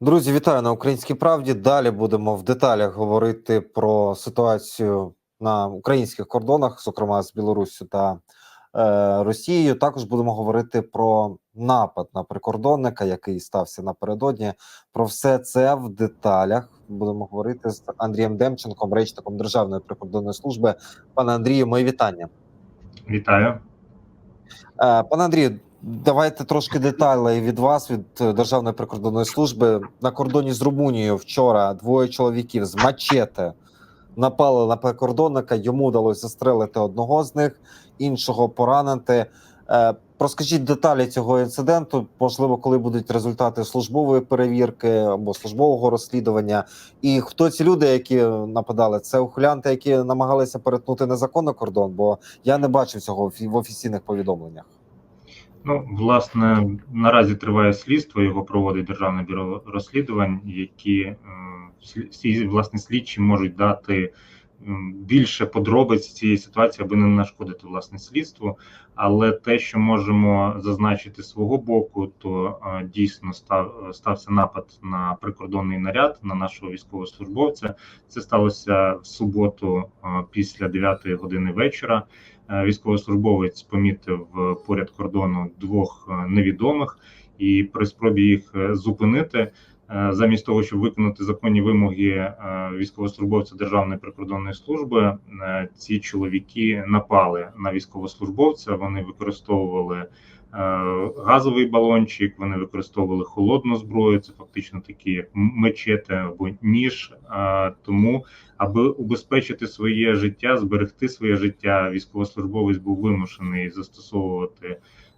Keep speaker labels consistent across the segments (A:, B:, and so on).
A: Друзі, вітаю на Українській правді. Далі будемо в деталях говорити про ситуацію на українських кордонах, зокрема з Білоруссю та е, Росією. Також будемо говорити про напад на прикордонника, який стався напередодні. Про все це в деталях будемо говорити з Андрієм Демченком, речником Державної прикордонної служби. Пане Андрію, мої вітання.
B: Вітаю.
A: Е, Пане Андрію, давайте трошки деталей від вас, від е, Державної прикордонної служби. На кордоні з Румунією вчора двоє чоловіків з мачете напали на прикордонника. Йому вдалося застрелити одного з них, іншого поранити. Е, Розкажіть деталі цього інциденту, можливо, коли будуть результати службової перевірки або службового розслідування. І хто ці люди, які нападали? Це ухилянти, які намагалися перетнути незаконно кордон, бо я не бачив цього в в офіційних повідомленнях.
B: Ну, власне, наразі триває слідство. Його проводить Державне бюро розслідувань, які е, власне слідчі можуть дати більше подробиць цієї ситуації, аби не нашкодити власне слідству. Але те, що можемо зазначити з свого боку, то е, дійсно став стався напад на прикордонний наряд на нашого військовослужбовця. Це сталося в суботу е, після 9 години вечора. Е, Військовослужбовець помітив е, поряд кордону двох е, невідомих, і при спробі їх зупинити, замість того, щоб виконати законні вимоги військовослужбовця Державної прикордонної служби, ці чоловіки напали на військовослужбовця. Вони використовували газовий балончик, вони використовували холодну зброю. Це фактично такі як мечети або ніж. Е, Тому аби убезпечити своє життя, зберегти своє життя, військовослужбовець був вимушений застосовувати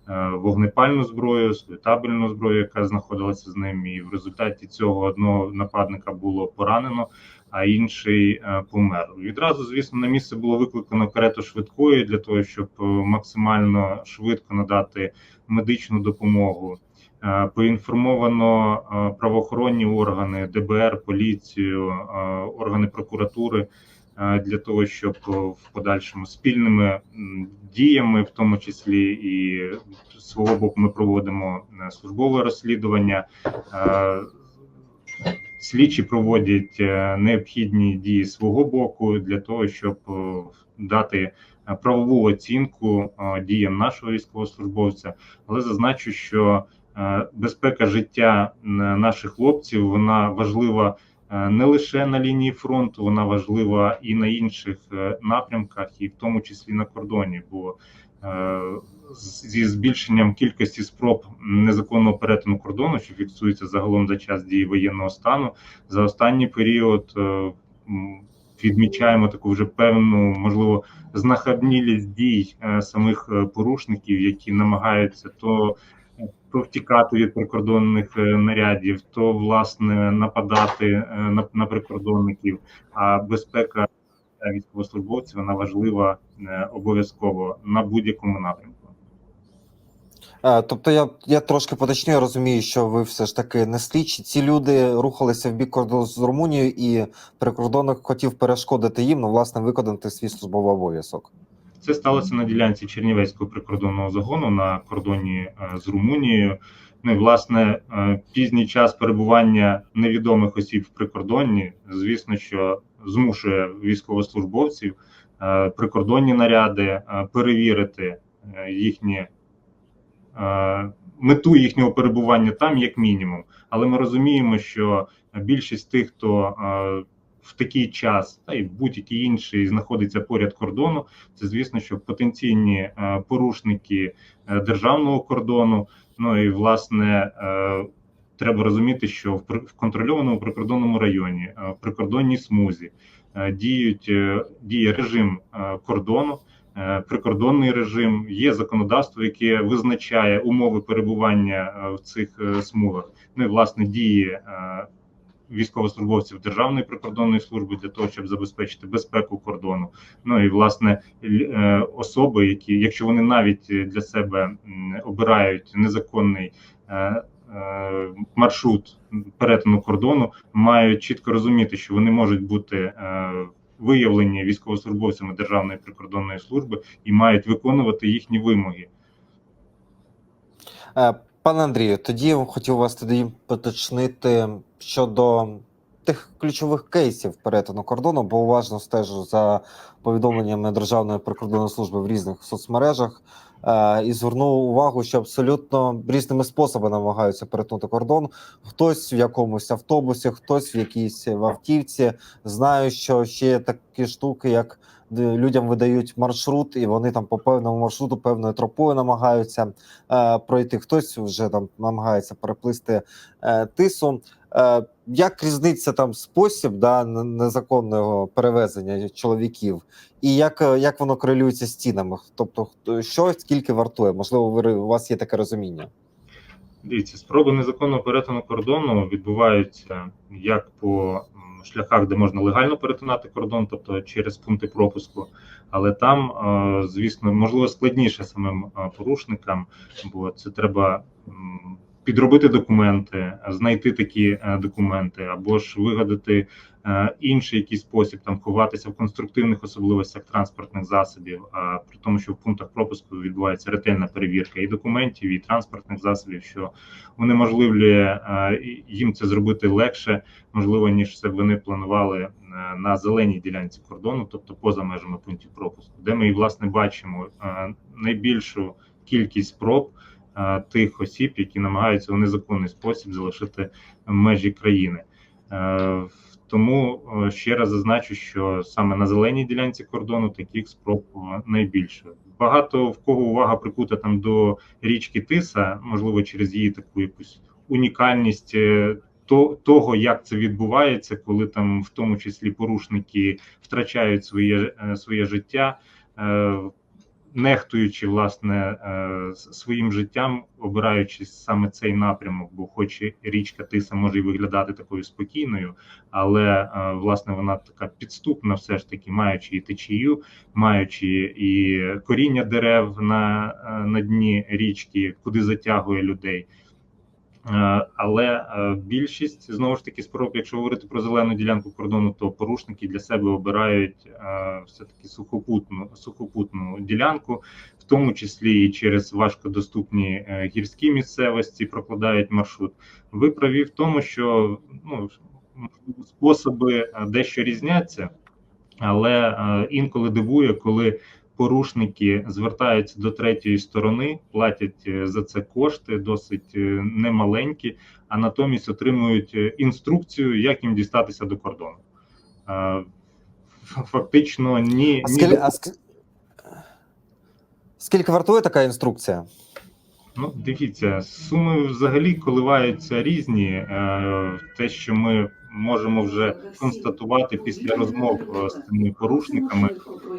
B: е, вогнепальну зброю, свою табельну зброю, яка знаходилася з ним. І в результаті цього одного нападника було поранено, а інший е, помер. Відразу, звісно, на місце було викликано карету швидкої для того, щоб е, максимально швидко надати медичну допомогу. Е, Поінформовано правоохоронні органи, ДБР, поліцію, органи прокуратури для того, щоб в подальшому спільними діями, в тому числі і свого боку, ми проводимо службове розслідування. Слідчі проводять е, необхідні дії свого боку для того, щоб е, дати е, правову оцінку діям нашого військовослужбовця. Але зазначу, що безпека життя наших хлопців вона важлива не лише на лінії фронту, вона важлива і на інших напрямках, і в тому числі на кордоні. Бо зі збільшенням кількості спроб незаконного перетину кордону, що фіксується загалом за час дії воєнного стану, за останній період е, відмічаємо таку вже певну, можливо, знахабнілість дій е, самих е, порушників, які намагаються то втікати від прикордонних е, нарядів, то власне нападати е, на, прикордонників. А безпека е, військовослужбовців вона важлива е, обов'язково на будь-якому напрямку.
A: Е, Тобто, я, я трошки поточню, я розумію, що ви все ж таки не слідчі. Ці люди рухалися в бік кордону з Румунією, і прикордонник хотів перешкодити їм, ну, власне, виконати свій службовий обов'язок.
B: Це сталося на ділянці Чернівецького прикордонного загону на кордоні е, з Румунією. Ну і власне е, пізній час перебування невідомих осіб в прикордонні, звісно, що змушує військовослужбовців е, прикордонні наряди е, перевірити е, їхні мету їхнього перебування там, як мінімум. Але ми розуміємо, що більшість тих, хто в такий час, та й будь-який інший знаходиться поряд кордону, це звісно, що потенційні порушники державного кордону. Ну і власне треба розуміти, що в контрольованому прикордонному районі, е, в прикордонній смузі е, діють е, діє режим е, кордону. е, Прикордонний режим є законодавство, яке визначає умови перебування е, в цих е, смугах. Ну і власне діє е, військовослужбовців Державної прикордонної служби для того, щоб забезпечити безпеку кордону. Ну і власне е, особи, які, якщо вони навіть для себе обирають незаконний е, е, маршрут перетину кордону, мають чітко розуміти, що вони можуть бути е, виявлені військовослужбовцями Державної прикордонної служби і мають виконувати їхні вимоги.
A: Е, Пане Андрію, тоді хотів вас тоді поточнити щодо тих ключових кейсів перетину кордону, бо уважно стежу за повідомленнями Державної прикордонної служби в різних соцмережах е, і звернув увагу, що абсолютно різними способами намагаються перетнути кордон. Хтось в якомусь автобусі, хтось в якійсь в автівці. Знаю, що ще є такі штуки, як людям видають маршрут, і вони там по певному маршруту певною тропою намагаються е, пройти. Хтось вже там намагається переплисти е, тису. Е, як різниця там спосіб да, незаконного перевезення чоловіків, і як, е, як воно корелюється з цінами? Тобто, що скільки вартує? Можливо, ви у вас є таке розуміння?
B: Дивіться, спроби незаконного перетину кордону відбуваються як по шляхах, де можна легально перетинати кордон, тобто через пункти пропуску, але там, е, звісно, можливо складніше самим е, порушникам, бо це треба підробити документи, знайти такі е, документи, або ж вигадати е, інший якийсь спосіб, там ховатися в конструктивних особливостях транспортних засобів, а при тому, що в пунктах пропуску відбувається ретельна перевірка і документів, і транспортних засобів, що унеможливлює е, їм це зробити легше, можливо, ніж це вони планували на зеленій ділянці кордону, тобто поза межами пунктів пропуску, де ми і власне бачимо найбільшу кількість спроб е, тих осіб, які намагаються у незаконний спосіб залишити межі країни. Е, Тому ще раз зазначу, що саме на зеленій ділянці кордону таких спроб найбільше. Багато в кого увага прикута там до річки Тиса, можливо, через її таку якусь унікальність е, то, того, як це відбувається, коли там в тому числі порушники втрачають своє, е, своє життя. Нехтуючи власне е, своїм життям, обираючи саме цей напрямок, бо хоч річка Тиса може і виглядати такою спокійною, але е, власне вона така підступна, все ж таки, маючи і течію, маючи і коріння дерев на, е, на дні річки, куди затягує людей. Е, Але е, більшість знову ж таки спроб, якщо говорити про зелену ділянку кордону, то порушники для себе обирають е, все таки сухопутну сухопутну ділянку, в тому числі і через важкодоступні гірські місцевості прокладають маршрут. Ви праві в тому, що ну способи дещо різняться, але інколи дивує, коли порушники звертаються до третьої сторони, платять е, за це кошти, досить е, немаленькі, а натомість отримують е, інструкцію, як їм дістатися до кордону. Фактично, ні,
A: А
B: ні
A: скільки, а ск... скільки вартує така інструкція?
B: Ну, дивіться, суми взагалі коливаються різні. Те, що ми можемо вже констатувати після розмов е, з цими порушниками,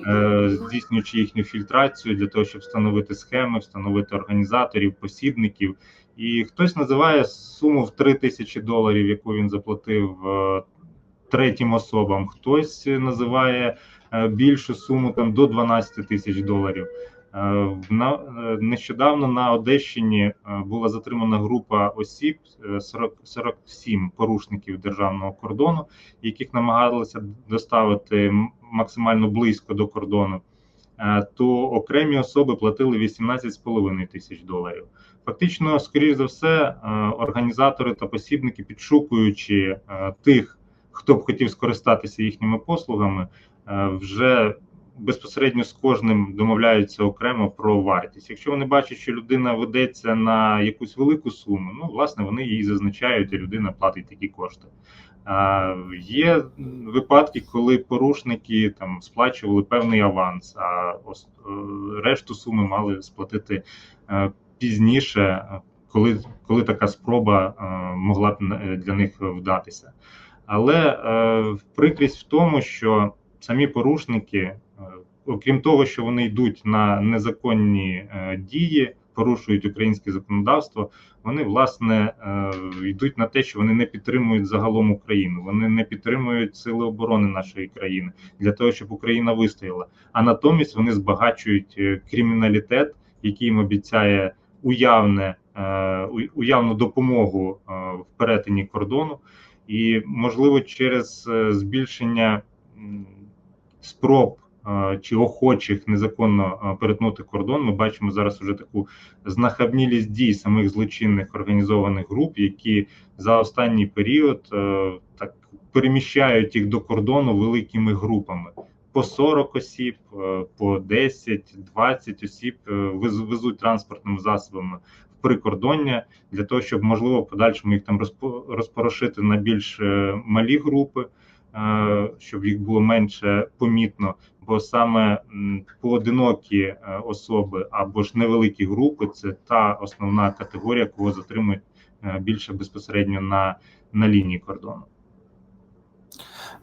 B: е, здійснюючи їхню фільтрацію для того, щоб встановити схеми, встановити організаторів, посібників. І хтось називає суму в 3 тисячі доларів, яку він заплатив е, третім особам. Хтось називає більшу суму там до 12 тисяч доларів. Е, На е, нещодавно на Одещині е, була затримана група осіб, е, 40, 47 порушників державного кордону, яких намагалися доставити максимально близько до кордону. То окремі особи платили 18,5 тисяч доларів. Фактично, скоріш за все, організатори та посібники, підшукуючи тих, хто б хотів скористатися їхніми послугами, вже безпосередньо з кожним домовляються окремо про вартість. Якщо вони бачать, що людина ведеться на якусь велику суму, ну власне вони її зазначають, і людина платить такі кошти. Є випадки, коли порушники там сплачували певний аванс, а е, решту суми мали сплатити е, пізніше, коли, коли така спроба е, могла б для них вдатися. Але прикрість в тому, що самі порушники, окрім того, що вони йдуть на незаконні е, дії, порушують українське законодавство, вони власне е, йдуть на те, що вони не підтримують загалом Україну, вони не підтримують сили оборони нашої країни для того, щоб Україна вистояла. А натомість вони збагачують е, криміналітет, який їм обіцяє уявне е, уявну допомогу е, в перетині кордону, і можливо через е, збільшення спроб е, чи охочих незаконно е, перетнути кордон. Ми бачимо зараз вже таку знахабнілість дій самих злочинних організованих груп, які за останній період е, так переміщають їх до кордону великими групами. По 40 осіб, е, по 10, 20 осіб е, везуть транспортними засобами в прикордоння для того, щоб можливо в подальшому їх там розпо- розпорошити на більш е, малі групи, е, щоб їх було менше помітно. Бо саме поодинокі е, особи або ж невеликі групи це та основна категорія, кого затримують е, більше безпосередньо на, на лінії кордону.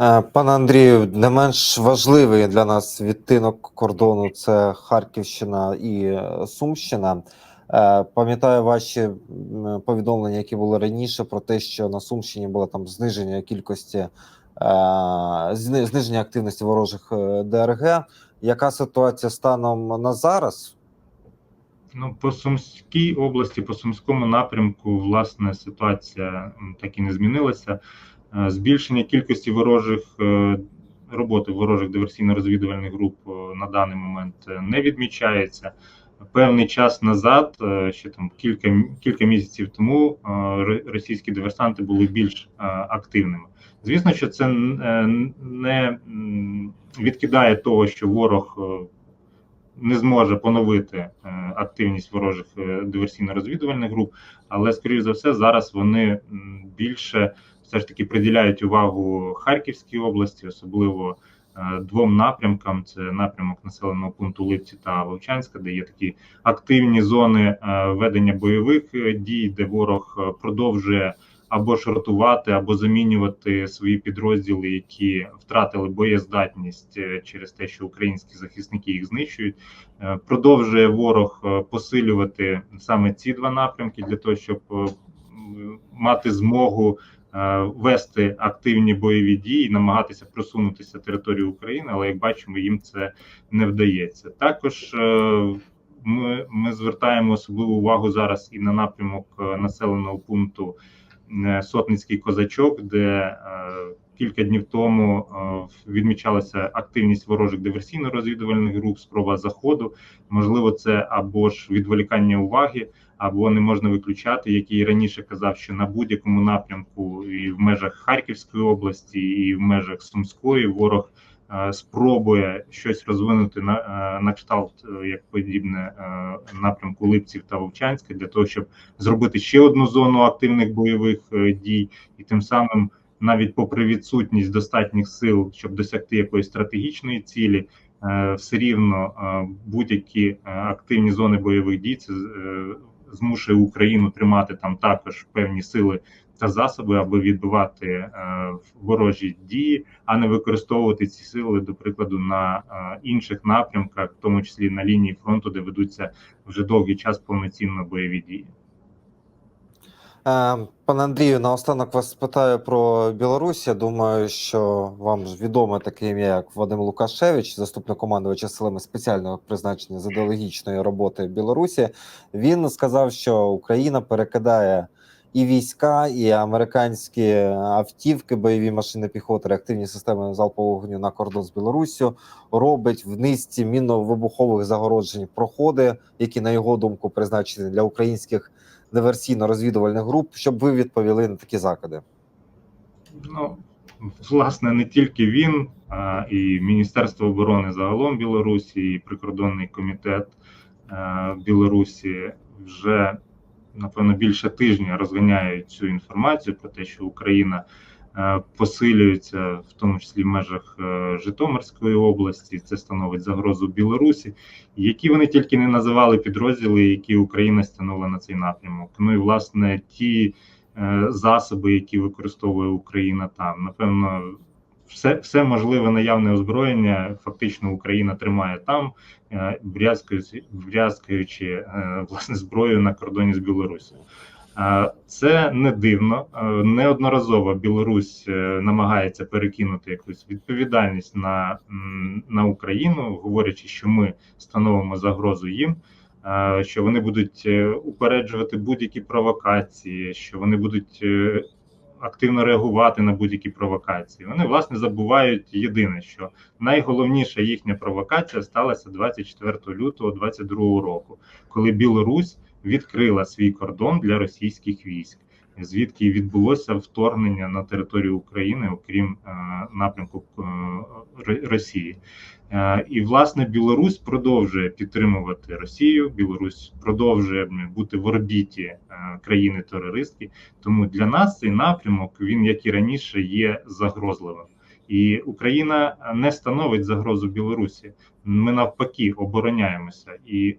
A: Е, Пане Андрію, не менш важливий для нас відтинок кордону це Харківщина і е, Сумщина. Е, Пам'ятаю ваші повідомлення, які були раніше, про те, що на Сумщині було там зниження кількості е, зниження активності ворожих е, ДРГ. Яка ситуація станом на зараз?
B: Ну, по Сумській області, по Сумському напрямку, власне, ситуація так і не змінилася. Е, Збільшення кількості ворожих е, роботи ворожих диверсійно-розвідувальних груп е, на даний момент е, не відмічається. Певний час назад, е, ще там кілька кілька місяців тому, е, ро- російські диверсанти були більш е, активними. Звісно, що це е, не відкидає того, що ворог е, не зможе поновити е, активність ворожих диверсійно-розвідувальних груп, але скоріш за все зараз вони більше все ж таки приділяють увагу Харківській області, особливо двом напрямкам: це напрямок населеного пункту Липці та Вовчанська, де є такі активні зони ведення бойових дій, де ворог продовжує. Або ж ротувати, або замінювати свої підрозділи, які втратили боєздатність е, через те, що українські захисники їх знищують. Е, Продовжує ворог е, посилювати саме ці два напрямки для того, щоб мати змогу вести активні бойові дії, намагатися просунутися територію України, але як бачимо, їм це не вдається. Також ми, ми звертаємо особливу увагу зараз і на напрямок населеного пункту Сотницький козачок, де е, кілька днів тому е, відмічалася активність ворожих диверсійно-розвідувальних груп, спроба заходу. Можливо, це або ж відволікання уваги, або не можна виключати, як і раніше казав, що на будь-якому напрямку і в межах Харківської області, і в межах Сумської ворог е, спробує щось розвинути на, е, на кшталт, е, як подібне е, напрямку Липців та Вовчанська, для того, щоб зробити ще одну зону активних бойових е, дій, і тим самим, навіть попри відсутність достатніх сил, щоб досягти якоїсь стратегічної цілі, е, все рівно е, будь-які е, активні зони бойових дій це е, змушує Україну тримати там також певні сили та засоби, аби відбивати е, ворожі дії, а не використовувати ці сили, до прикладу, на е, інших напрямках, в тому числі на лінії фронту, де ведуться вже довгий час повноцінно бойові дії.
A: Е, Пане Андрію, наостанок вас спитаю про Білорусь. Я думаю, що вам відоме таке ім'я, як Вадим Лукашевич, заступник командувача силами спеціального призначення з ідеологічної роботи Білорусі. Він сказав, що Україна перекидає і війська, і американські автівки, бойові машини піхоти, реактивні системи залпового вогню на кордон з Білоруссю, робить в низці мінно-вибухових загороджень проходи, які на його думку призначені для українських диверсійно-розвідувальних груп, щоб ви відповіли на такі закиди.
B: Ну, власне, не тільки він, а і Міністерство оборони загалом Білорусі, і прикордонний комітет Білорусі вже напевно більше тижня розганяють цю інформацію про те, що Україна е, посилюється, в тому числі в межах е, Житомирської області. Це становить загрозу Білорусі, які вони тільки не називали підрозділи, які Україна стягнула на цей напрямок. Ну і власне ті е, засоби, які використовує Україна там. Напевно, все, все можливе наявне озброєння. Фактично Україна тримає там, е, брязкаючи, брязкаючи е, власне зброю на кордоні з Білорусі. Е, Це не дивно. Неодноразово Білорусь намагається перекинути якусь відповідальність на, на Україну, говорячи, що ми становимо загрозу їм що вони будуть упереджувати будь-які провокації, що вони будуть активно реагувати на будь-які провокації. Вони власне забувають єдине, що найголовніша їхня провокація сталася 24 лютого 2022 року, коли Білорусь відкрила свій кордон для російських військ, звідки відбулося вторгнення на територію України, окрім е, напрямку е, Росії. Е, І власне Білорусь продовжує підтримувати Росію. Білорусь продовжує бути в орбіті е, країни-терористки. Тому для нас цей напрямок він, як і раніше, є загрозливим. І Україна не становить загрозу Білорусі. Ми навпаки обороняємося. І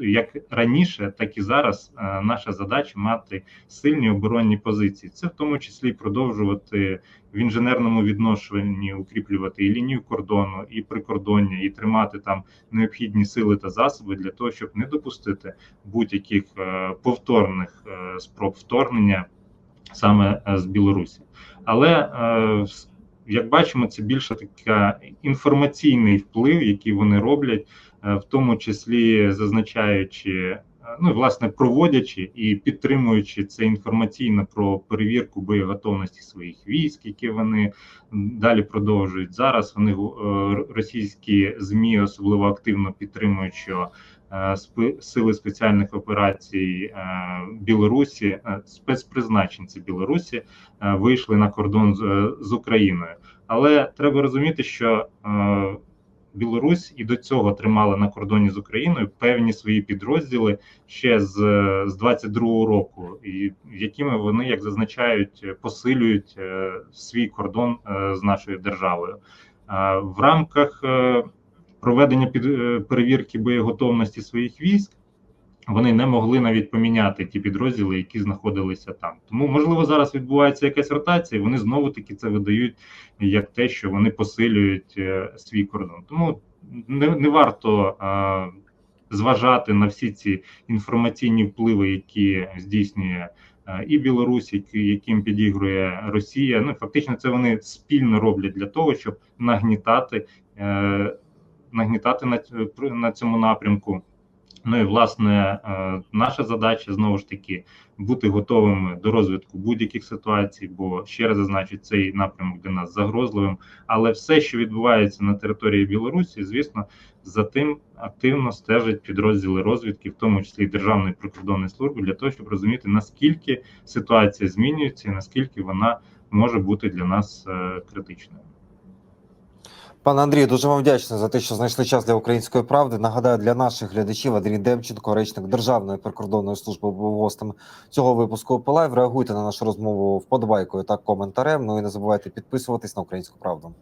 B: як раніше, так і зараз е, наша задача мати сильні оборонні позиції. Це в тому числі продовжувати в інженерному відношенні укріплювати і лінію кордону, і прикордоння, і тримати там необхідні сили та засоби для того, щоб не допустити будь-яких е, повторних е, спроб вторгнення саме з Білорусі. Але як бачимо, це більше така інформаційний вплив, який вони роблять, в тому числі зазначаючи, е, ну і, власне проводячи і підтримуючи це інформаційно про перевірку боєготовності своїх військ, які вони далі продовжують зараз. Вони е, російські змі особливо активно підтримують, що е, сили спеціальних операцій е, Білорусі, е, спецпризначенці Білорусі е, вийшли на кордон з, е, Україною. Але треба розуміти, що е, Білорусь і до цього тримала на кордоні з Україною певні свої підрозділи ще з, з 22-го року, і якими вони, як зазначають, посилюють е, свій кордон е, з нашою державою. Е, в рамках проведення під, перевірки боєготовності своїх військ вони не могли навіть поміняти ті підрозділи, які знаходилися там. Тому, можливо, зараз відбувається якась ротація, вони знову таки це видають як те, що вони посилюють е, свій кордон. Тому не, не варто е, зважати на всі ці інформаційні впливи, які здійснює е, і Білорусь, яким підігрує Росія. Ну фактично, це вони спільно роблять для того, щоб нагнітати, нагнітати на, на цьому напрямку. Ну і власне е, наша задача знову ж таки бути готовими до розвитку будь-яких ситуацій, бо ще раз зазначу, цей напрямок для нас загрозливим. Але все, що відбувається на території Білорусі, звісно, за тим активно стежать підрозділи розвідки, в тому числі Державної прикордонної служби, для того, щоб розуміти наскільки ситуація змінюється і наскільки вона може бути для нас е, критичною.
A: Пане Андрію, дуже вам вдячний за те, що знайшли час для української правди. Нагадаю, для наших глядачів Андрій Демченко, речник Державної прикордонної служби, був гостем цього випуску Опилайв. Реагуйте на нашу розмову вподобайкою та коментарем. Ну і не забувайте підписуватись на українську правду.